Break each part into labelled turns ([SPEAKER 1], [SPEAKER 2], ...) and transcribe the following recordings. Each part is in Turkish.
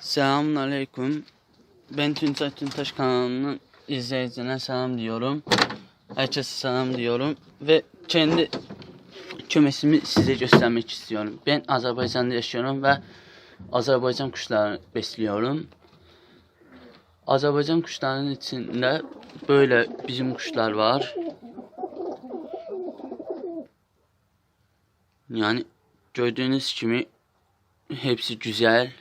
[SPEAKER 1] Selamun Aleyküm. Ben Tüntay Tüntaş kanalının izleyicilerine selam diyorum. Herkese selam diyorum. Ve kendi kümesimi size göstermek istiyorum. Ben Azerbaycan'da yaşıyorum ve Azerbaycan kuşlarını besliyorum. Azerbaycan kuşlarının içinde böyle bizim kuşlar var. Yani gördüğünüz gibi hepsi güzel.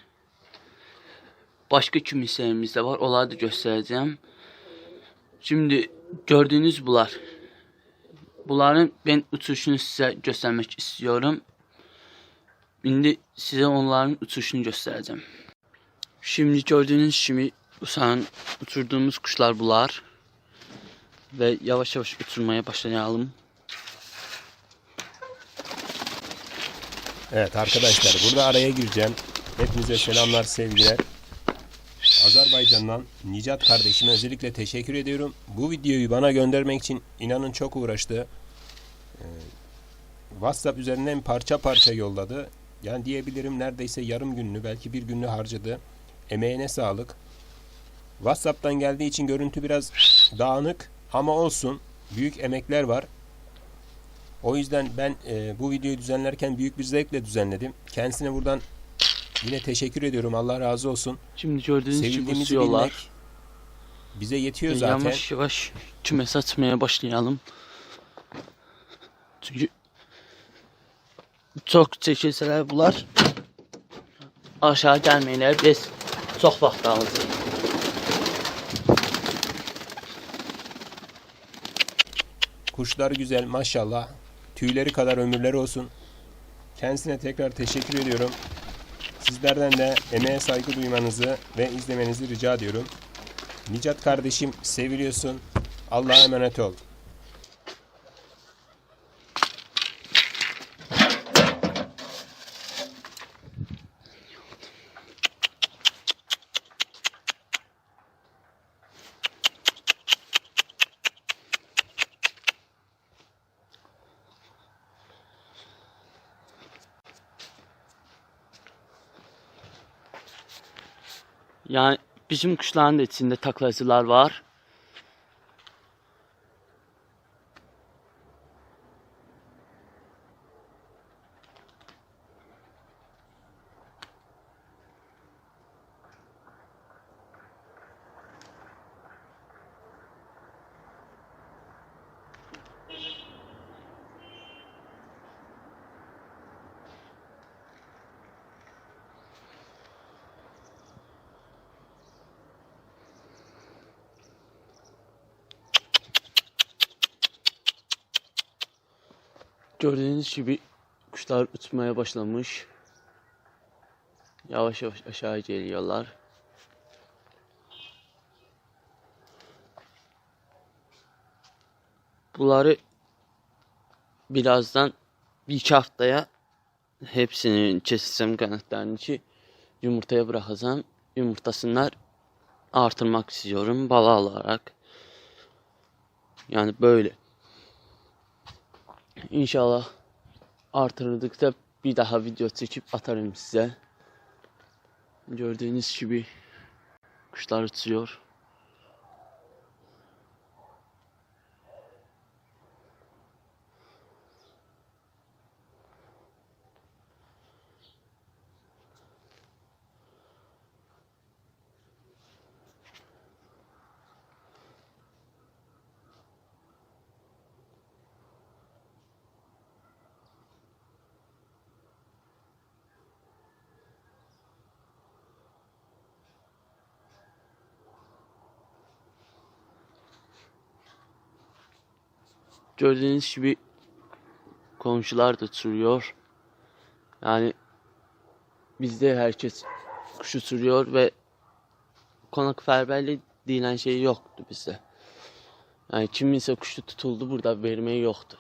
[SPEAKER 1] Başka kümislerimiz de var. Onları da göstereceğim. Şimdi gördüğünüz bunlar. Bunların ben uçuşunu size göstermek istiyorum. Şimdi size onların uçuşunu göstereceğim. Şimdi gördüğünüz gibi uçağın uçurduğumuz kuşlar bunlar. Ve yavaş yavaş uçurmaya başlayalım.
[SPEAKER 2] Evet arkadaşlar burada araya gireceğim. Hepinize selamlar sevgiler. Azerbaycan'dan Nicat kardeşime özellikle teşekkür ediyorum. Bu videoyu bana göndermek için inanın çok uğraştı. Ee, WhatsApp üzerinden parça parça yolladı. Yani diyebilirim neredeyse yarım gününü belki bir gününü harcadı. Emeğine sağlık. WhatsApp'tan geldiği için görüntü biraz dağınık ama olsun. Büyük emekler var. O yüzden ben e, bu videoyu düzenlerken büyük bir zevkle düzenledim. Kendisine buradan yine teşekkür ediyorum. Allah razı olsun.
[SPEAKER 1] Şimdi gördüğünüz gibi uçuyorlar.
[SPEAKER 2] bilmek bize yetiyor
[SPEAKER 1] E,
[SPEAKER 2] zaten.
[SPEAKER 1] Yavaş yavaş kümes açmaya başlayalım. Çünkü çok çekilseler bunlar aşağı gelmeyler biz çok vaxt alacaq.
[SPEAKER 2] Kuşlar güzel maşallah. Tüyleri kadar ömürleri olsun. Kendisine tekrar teşekkür ediyorum. Sizlerden de emeğe saygı duymanızı ve izlemenizi rica ediyorum. Nicat kardeşim seviliyorsun. Allah'a emanet ol.
[SPEAKER 1] Yani bizim kuşların da içinde taklacılar var. Gördüğünüz gibi kuşlar uçmaya başlamış. Yavaş yavaş aşağı geliyorlar. Bunları birazdan bir iki haftaya hepsini keseceğim kanatlarını ki yumurtaya bırakacağım. Yumurtasınlar artırmak istiyorum bala olarak. Yani böyle. İnşallah artırdıkça bir daha video çekip atarım size. Gördüğünüz gibi kuşlar uçuyor. Gördüğünüz gibi komşular da uçuruyor. Yani bizde herkes kuş uçuruyor ve konakperverlik denilen şey yoktu bizde. Yani kiminse kuşu tutuldu burada vermeyi yoktu.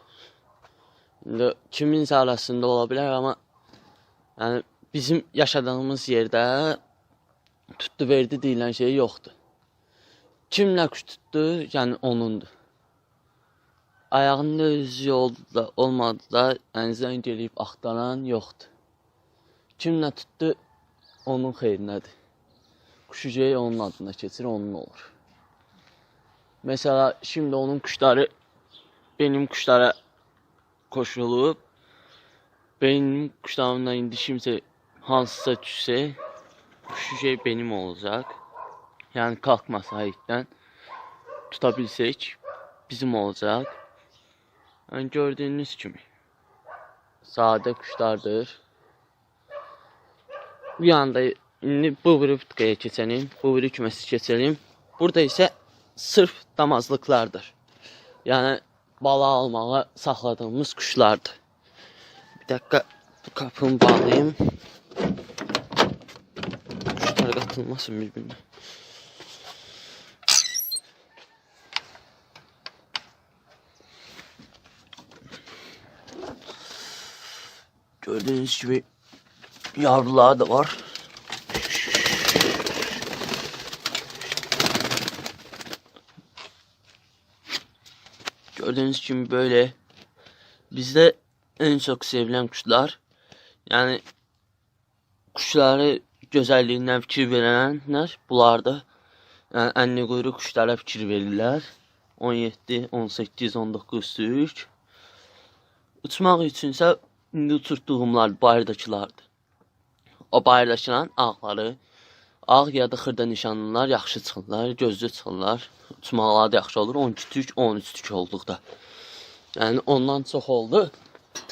[SPEAKER 1] Şimdi kiminse arasında olabilir ama yani bizim yaşadığımız yerde tuttu verdi denilen şey yoktu. Kimle kuş tuttu yani onundu. Ayağının öz yolda olmadı da yəni zəng eləyib axtaran yoxdur. Kimlə tutdu onun xeyrinədir. Kuşucuya onun adına keçir, onun olur. Mesela şimdi onun kuşları benim kuşlara koşulup benim kuşlarımdan indi kimse hansısa düşse şu şey benim olacak. Yani kalkmasa ilkten tutabilsek bizim olacak. Yani gördüğünüz gibi sade kuşlardır. Bir anda indi bu biri tıkaya keçelim, bu biri kümesi keçelim. Burada ise sırf damazlıklardır. Yani bala almağa saxladığımız kuşlardır. Bir dakika bu kapımı bağlayayım. Kuşlar katılmasın birbirine. Gördüğünüz gibi yavrular da var. Gördüğünüz gibi böyle bizde en çok sevilen kuşlar yani kuşları güzelliğinden fikir verenler bunlardır. Yani anne kuyruq kuşlara fikir verirlər. 17, 18, 19 sürük. Uçmaq üçünsə indi uçurtduğumlar bayırdakılardır. O bayırdakıların ağları ağ ya da xırda nişanlılar yaxşı çıxırlar, gözlü çıxırlar. Uçmaqları da yaxşı olur. 12 tük, 13 tük olduqda. Yəni ondan çox oldu.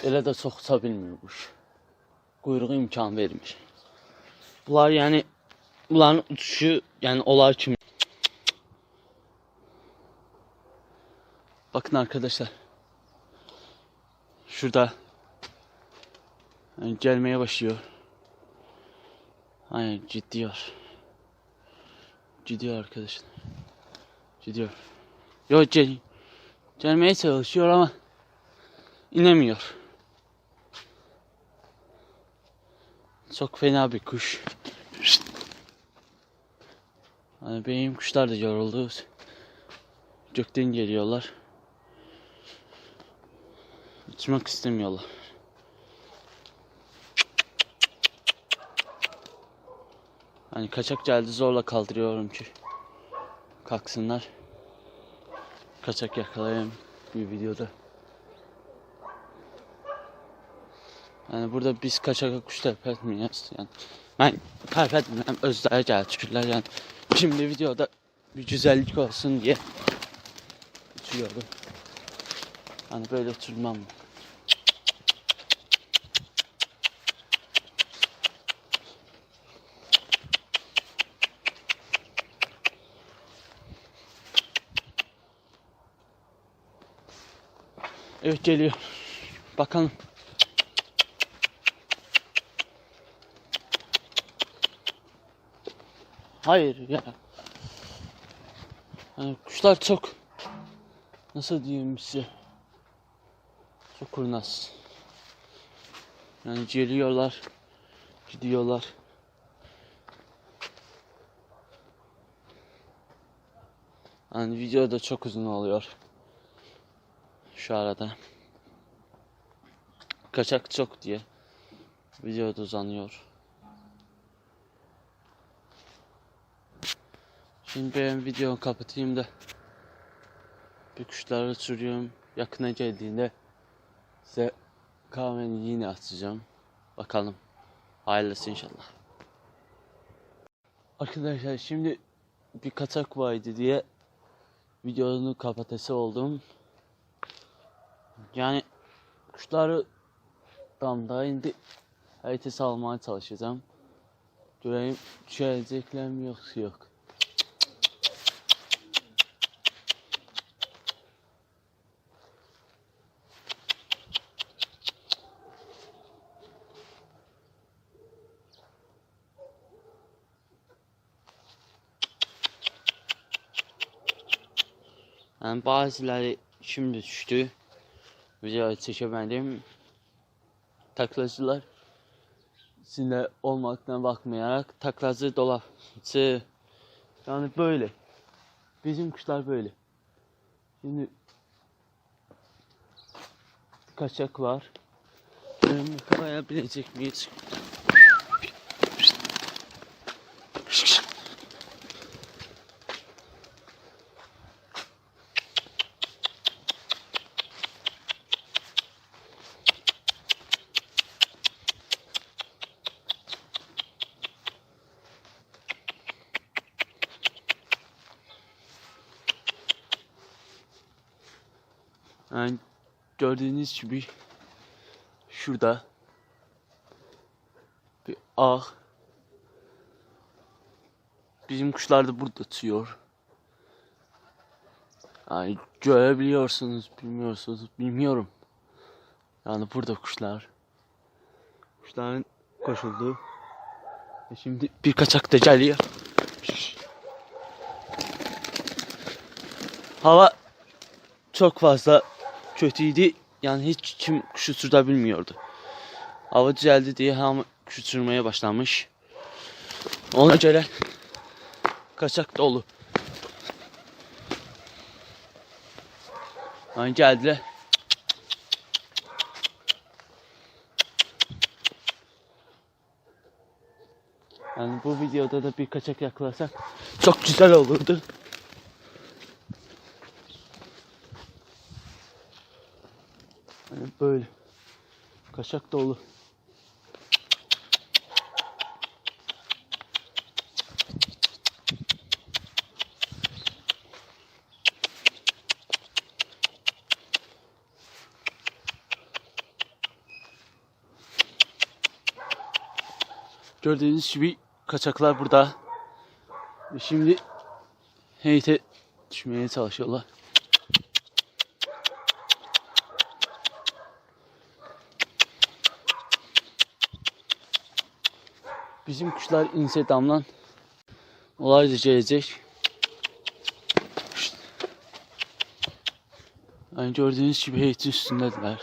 [SPEAKER 1] Elə də çox uça bilmir quş. Quyruğu imkan vermir. Bunlar yəni bunların uçuşu yəni onlar kimi. Bakın arkadaşlar. Şurada yani gelmeye başlıyor. Aynen gidiyor. Gidiyor arkadaşlar. Gidiyor. Yok gel gelmeye çalışıyor ama inemiyor. Çok fena bir kuş. Hani benim kuşlar da yoruldu. Gökten geliyorlar. Uçmak istemiyorlar. Hani kaçak geldi zorla kaldırıyorum ki kalksınlar. Kaçak yakalayayım bir videoda. Yani burada biz kaçak kuş terpetmiyoruz yani. Ben terpetmiyorum özler gel tükürler yani. Şimdi videoda bir güzellik olsun diye uçuyorum. Hani böyle uçurmam. Evet geliyor. Bakalım. Hayır ya. Yani kuşlar çok nasıl diyeyim size çok kurnaz. Yani geliyorlar, gidiyorlar. Yani video da çok uzun oluyor. Şu arada. Kaçak çok diye video uzanıyor. Şimdi ben videoyu kapatayım da bir kuşları uçuruyorum. Yakına geldiğinde size kahveni yine açacağım. Bakalım. Hayırlısı inşallah. Arkadaşlar şimdi bir kaçak vardı diye videonu kapatası oldum. Yani kuşları damda indi haritası almaya çalışacağım. Göreyim düşecekler mi yoksa yok. Yani bazıları şimdi düştü. Video çekemedim. Taklacılar içinde olmaktan bakmayarak taklacı dolapçı yani böyle. Bizim kuşlar böyle. Şimdi kaçak var. Benim yakalayabilecek miyiz? Yani gördüğünüz gibi şurada bir ağ. Bizim kuşlar da burada uçuyor. Yani görebiliyorsunuz, bilmiyorsunuz, bilmiyorum. Yani burada kuşlar. Kuşların koşulduğu. E Şimdi bir kaçak geliyor. Hava çok fazla kötüydü. Yani hiç kim kuş uçurabilmiyordu. Hava düzeldi diye hamı kuş uçurmaya başlamış. Ona göre kaçak dolu. Yani geldiler. Yani bu videoda da bir kaçak yakalasak çok güzel olurdu. Yani böyle kaçak dolu. Gördüğünüz gibi kaçaklar burada. Şimdi heyete düşmeye çalışıyorlar. Bizim kuşlar inse damlan olay da gelecek. Yani gördüğünüz gibi heyetin üstündedirler.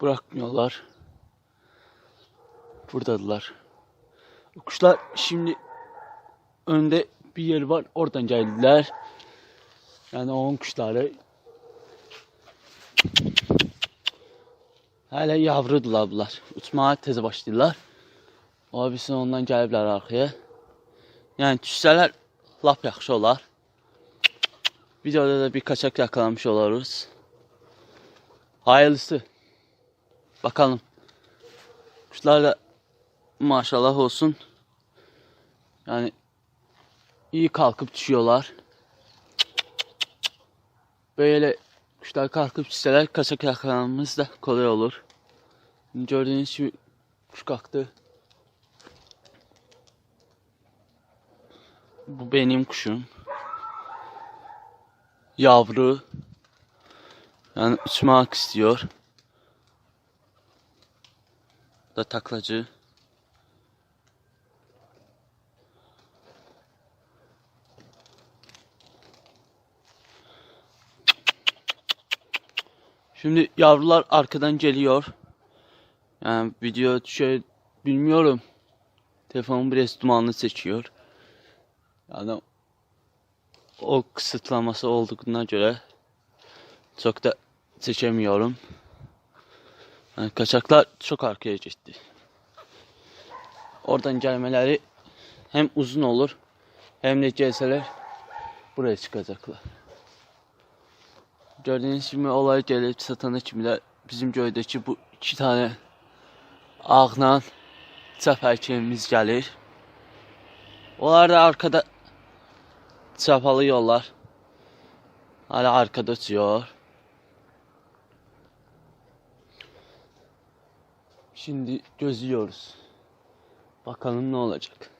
[SPEAKER 1] Bırakmıyorlar. Buradadılar. Kuşlar şimdi önde bir yer var. Oradan geldiler. Yani onun kuşları Hələ yavrudular bunlar. Uçmağa tez başlayırlar. O abisi ondan gəliblər arxaya. Yəni düşsələr lap yaxşı olar. Videoda da bir kaçak yakalamış oluruz. Hayırlısı. Bakalım. Kuşlar da maşallah olsun. Yani iyi kalkıp düşüyorlar. Böyle kuşlar kalkıp düşseler kaçak yakalamamız da kolay olur. Gördüğünüz gibi kuş kalktı. Bu benim kuşum. Yavru. Yani uçmak istiyor. Bu Da taklacı. Şimdi yavrular arkadan geliyor. Yani video şey bilmiyorum. Telefonum biraz dumanlı seçiyor. Yani o kısıtlaması olduğuna göre çok da seçemiyorum. Yani kaçaklar çok arkaya gitti. Oradan gelmeleri hem uzun olur hem de gelseler buraya çıkacaklar. Gördüğünüz gibi olay gelip satana kimi də bizim göydəki bu iki tane ağla çap həkimimiz gəlir. Onlar da arkada çapalı yollar. Hala arkada uçuyor. Şimdi gözlüyoruz. Bakalım ne olacak.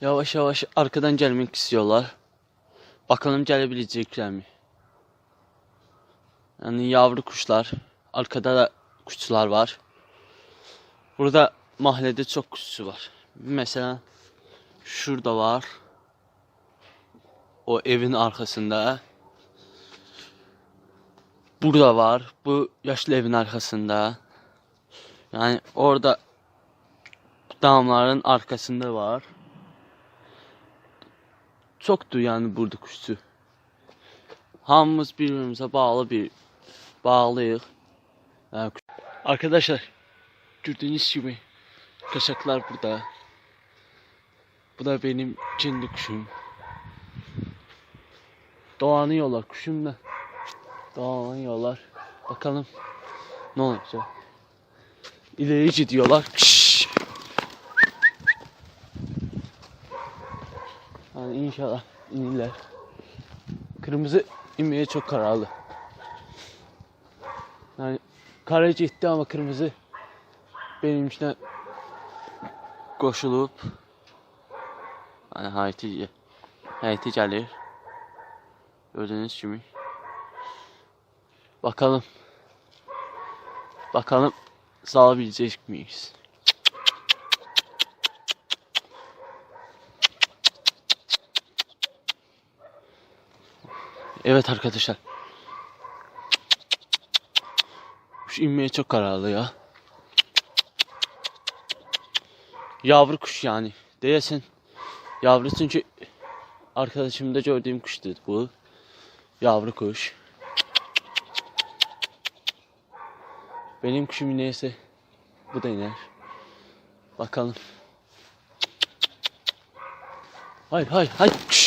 [SPEAKER 1] Yavaş yavaş arkadan gelmek istiyorlar. Bakalım gelebilecekler mi? Yani yavru kuşlar. Arkada da kuşlar var. Burada mahallede çok kuşçu var. Mesela şurada var. O evin arkasında. Burada var. Bu yaşlı evin arkasında. Yani orada damların arkasında var. Çoktu yani burada kuşçu. Hamımız birbirimize bağlı bir bağlıyıq. Yani Arkadaşlar gördüğünüz gibi kaşaklar burada. Bu da benim kendi kuşum. Doğanıyorlar kuşumla. Doğanıyorlar. Bakalım ne olacak. İleri gidiyorlar. Şşş. Yani inşallah inirler. Kırmızı inmeye çok kararlı. Yani karayıcı itti ama kırmızı benim içine koşulup yani hayati hayati gelir. Gördüğünüz gibi. Bakalım. Bakalım sağlayabilecek miyiz? Evet arkadaşlar. Kuş inmeye çok kararlı ya. Yavru kuş yani. Değilsin. Yavru çünkü arkadaşımda gördüğüm kuştu bu. Yavru kuş. Benim kuşum neyse bu da iner. Bakalım. Hayır hayır hayır.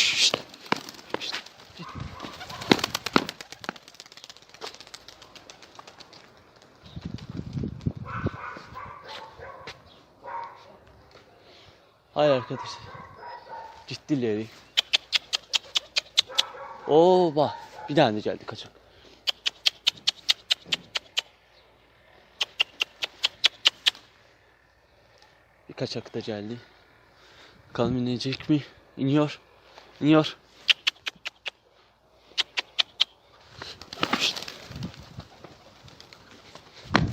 [SPEAKER 1] Arkadaşlar. Ciddileri. Oo bak bir tane geldi kaçak. Bir kaçak da geldi. Bakalım inecek mi? İniyor. İniyor.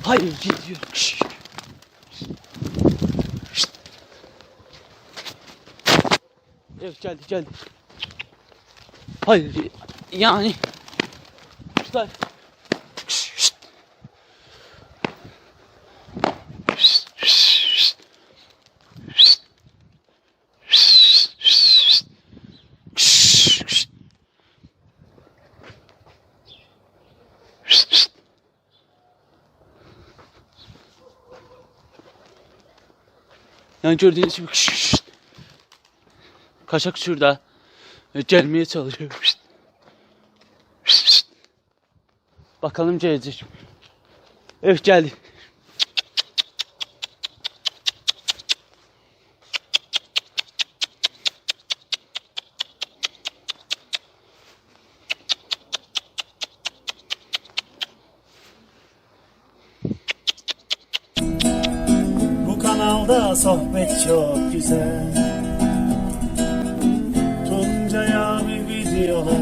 [SPEAKER 1] Hayır gidiyor. Şşt. Şşt. Evet geldi geldi. Hayır yani. Kuşlar. Yani gördüğünüz gibi. Kaçak şurada. E, Gelmeye çalışıyor. Şşt. Şşt, şşt. Bakalım gelecek? Evet geldi.
[SPEAKER 3] Kanalda sohbet çok güzel